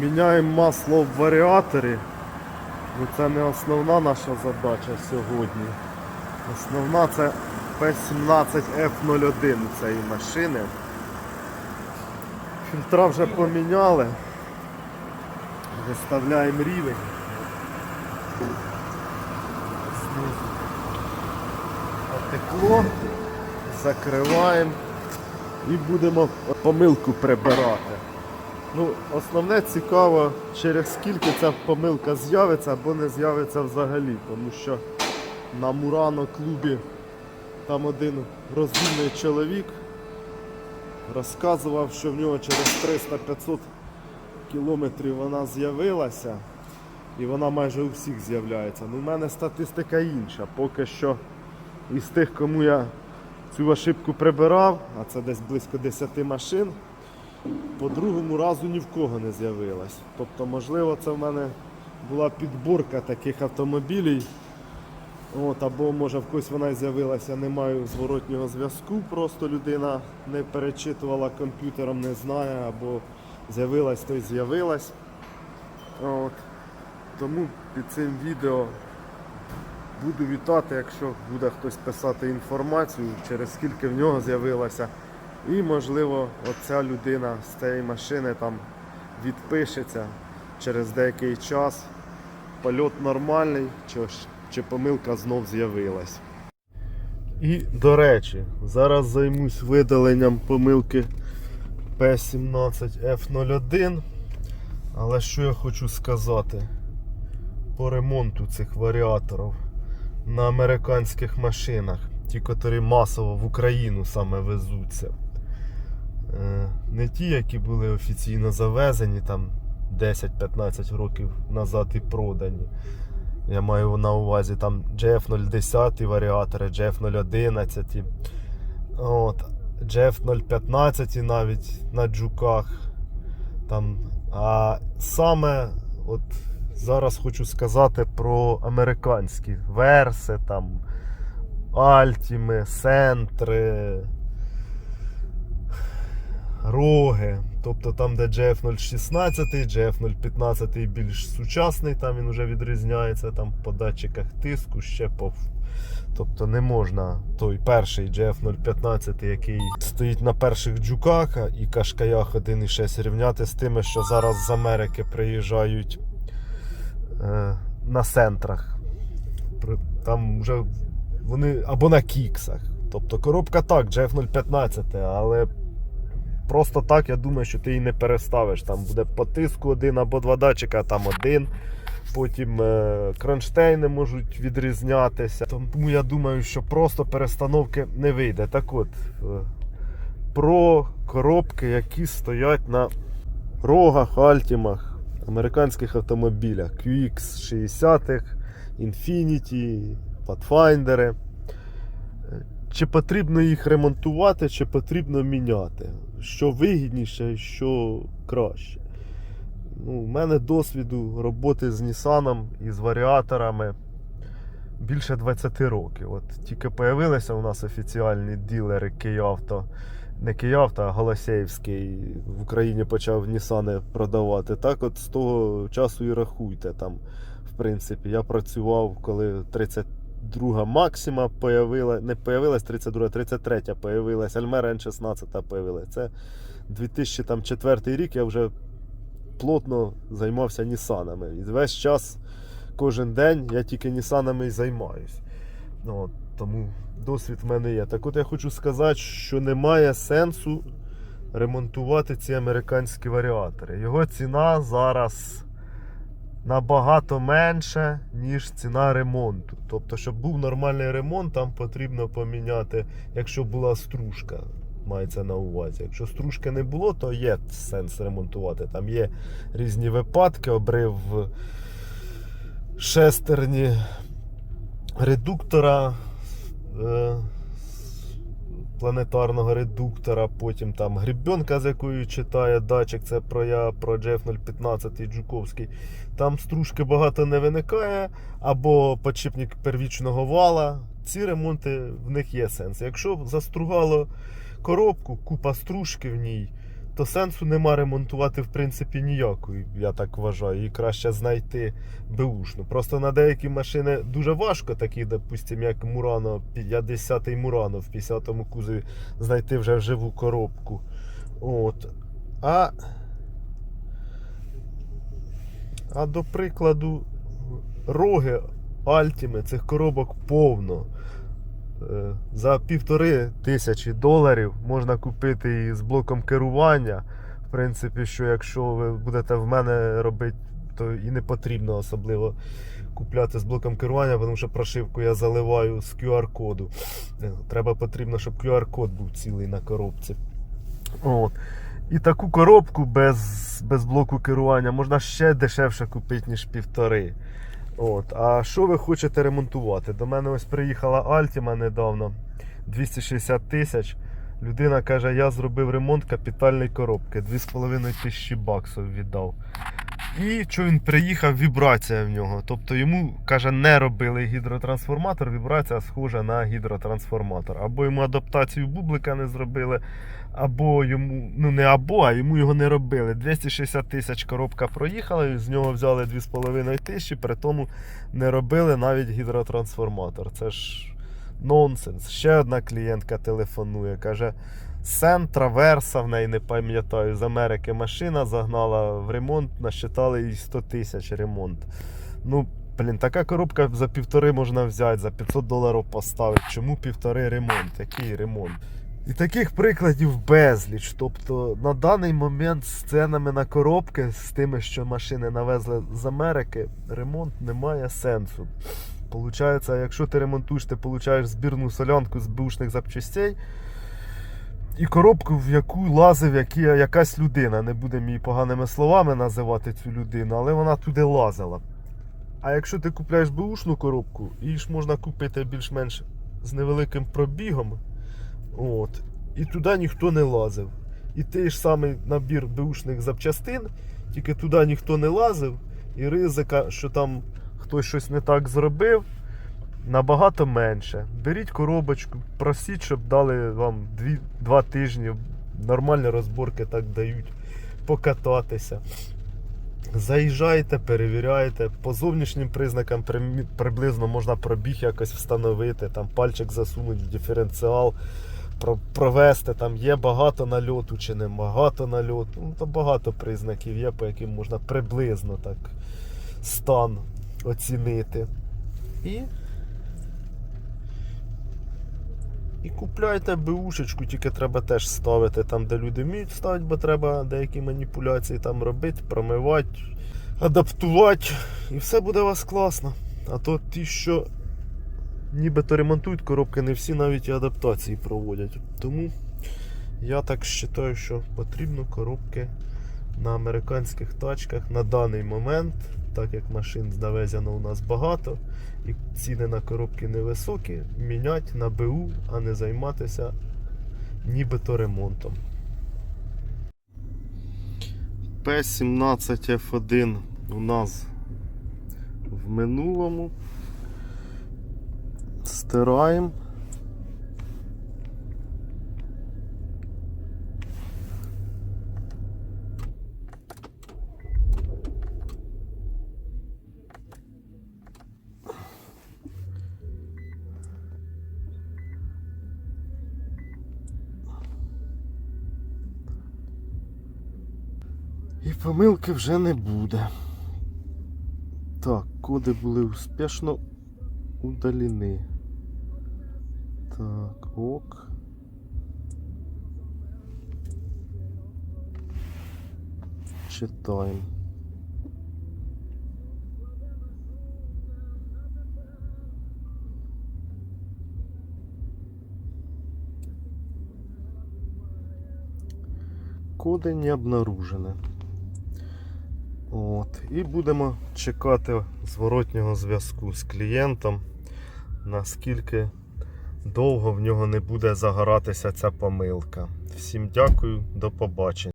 Міняємо масло в варіаторі. Ну, це не основна наша задача сьогодні. Основна це P17F01 цієї машини. Фільтра вже поміняли. Виставляємо рівень. Отекло, закриваємо і будемо помилку прибирати. Ну, основне цікаво, через скільки ця помилка з'явиться або не з'явиться взагалі, тому що на Мурано клубі там один розумний чоловік розказував, що в нього через 300-500 кілометрів вона з'явилася і вона майже у всіх з'являється. Ну, в мене статистика інша. Поки що із тих, кому я цю ошибку прибирав, а це десь близько 10 машин, по другому разу ні в кого не з'явилась. Тобто, можливо, це в мене була підборка таких автомобілів. От, або може в когось вона з'явилася, не маю зворотнього зв'язку, просто людина не перечитувала комп'ютером, не знає, або з'явилась, то й з'явилась. От. Тому під цим відео буду вітати, якщо буде хтось писати інформацію, через скільки в нього з'явилася. І можливо оця людина з цієї машини там відпишеться через деякий час. Польот нормальний, чи, чи помилка знов з'явилась. І до речі, зараз займусь видаленням помилки P17F01. Але що я хочу сказати по ремонту цих варіаторів на американських машинах, ті, котрі масово в Україну саме везуться. Е, Не ті, які були офіційно завезені там 10-15 років назад і продані. Я маю на увазі там GF010 варіатори, GF011, от, GF015 навіть на джуках. Там, а саме от зараз хочу сказати про американські верси, там, Альтіми, Сентри, Роги. Тобто там, де GF016, GF015 більш сучасний, там він вже відрізняється там по датчиках тиску, ще по. Тобто не можна той перший GF015, який стоїть на перших джуках і кашкаях 1.6 рівняти з тими, що зараз з Америки приїжджають е, на центрах. Там вже вони або на кіксах. Тобто коробка так, GF015, але просто так я думаю, що ти її не переставиш. Там буде по тиску один або два датчика, там один. Потім е, кронштейни можуть відрізнятися. Тому я думаю, що просто перестановки не вийде. Так от, е, про коробки, які стоять на рогах, альтімах, американських автомобілях. QX 60-х, Infiniti, Pathfinder. Чи потрібно їх ремонтувати, чи потрібно міняти? Що вигідніше що краще? Ну, у мене досвіду роботи з Нісаном і з варіаторами більше 20 років. От тільки появилися у нас офіціальні ділери Київавто. Не Київавто, а Голосєївський в Україні почав Нісани продавати. Так от з того часу і рахуйте. Там, в принципі, я працював, коли 32 Максима появила, не появилась 32, 33 появилась, Альмера N16 появилась. Це 2004 рік я вже плотно займався Нісанами. І весь час, кожен день я тільки Нісанами і займаюсь. Ну, от, тому досвід в мене є. Так от я хочу сказати, що немає сенсу ремонтувати ці американські варіатори. Його ціна зараз набагато менше, ніж ціна ремонту. Тобто, щоб був нормальний ремонт, там потрібно поміняти, якщо була стружка. Мається на увазі. Якщо стружки не було, то є сенс ремонтувати. Там є різні випадки, обрив шестерні редуктора, е, планетарного редуктора, потім там грібенка, з якою читає датчик, це про я про GF015 Джуковський. Там стружки багато не виникає, або подшипник первічного вала. Ці ремонти в них є сенс. Якщо застругало коробку, купа стружки в ній, то сенсу нема ремонтувати в принципі ніякої, я так вважаю. Її краще знайти беушну. Просто на деякі машини дуже важко, такі, допустим, як Мурано, 50-й Мурано в 50-му кузові, знайти вже вживу коробку. От. А, а до прикладу, роги Альтіми, цих коробок повно. Е, За півтори тисячі доларів можна купити її з блоком керування. В принципі, що якщо ви будете в мене робити, то і не потрібно особливо купляти з блоком керування, тому що прошивку я заливаю з QR-коду. Е, Треба потрібно, щоб QR-код був цілий на коробці. От. І таку коробку без, без блоку керування можна ще дешевше купити, ніж півтори. От. А що ви хочете ремонтувати? До мене ось приїхала Altima недавно 260 тисяч. Людина каже, я зробив ремонт капітальної коробки, 2,5 тисячі баксів віддав. І що він приїхав, вібрація в нього. Тобто йому, каже, не робили гідротрансформатор, вібрація схожа на гідротрансформатор. Або йому адаптацію бублика не зробили, або йому, ну не або, а йому його не робили. 260 тисяч коробка проїхала, з нього взяли 2,5 тисячі, при тому не робили навіть гідротрансформатор. Це ж нонсенс. Ще одна клієнтка телефонує, каже. Сен Траверса в неї не пам'ятаю, з Америки машина загнала в ремонт, насчитали їй 100 тисяч ремонт. Ну, блін, така коробка за півтори можна взяти, за 500 доларів поставити. Чому півтори ремонт? Який ремонт? І таких прикладів безліч. Тобто на даний момент з ценами на коробки, з тими, що машини навезли з Америки, ремонт не має сенсу. Получається, якщо ти ремонтуєш, ти получаєш збірну солянку з бушних запчастей. І коробку, в яку лазив які, якась людина. Не будемо її поганими словами називати цю людину, але вона туди лазила. А якщо ти купляєш бушну коробку, її ж можна купити більш-менш з невеликим пробігом. От, і туди ніхто не лазив. І той ж самий набір бушних запчастин, тільки туди ніхто не лазив, і ризика, що там хтось щось не так зробив, набагато менше. Беріть коробочку, просіть, щоб дали вам 2 тижні. Нормальні розборки так дають покататися. Заїжджайте, перевіряйте. По зовнішнім признакам приблизно можна пробіг якось встановити, там пальчик засунуть в диференціал, провести, там є багато нальоту чи не багато нальоту. Ну, то багато признаків є, по яким можна приблизно так стан оцінити. І І купляйте беушечку, тільки треба теж ставити там, де люди вміють ставити, бо треба деякі маніпуляції там робити, промивати, адаптувати. І все буде у вас класно. А то ті, що нібито ремонтують коробки, не всі навіть і адаптації проводять. Тому я так вважаю, що потрібно коробки на американських тачках на даний момент, так як машин завезено у нас багато і ціни на коробки невисокі, міняти на БУ, а не займатися нібито ремонтом. P17F1 у нас в минулому. Стираємо. Помилки вже не буде. Так, коди були успішно удалені. Так, ок. Читаємо. Коди не обнаружені. От. І будемо чекати зворотнього зв'язку з клієнтом, наскільки довго в нього не буде загоратися ця помилка. Всім дякую, до побачення.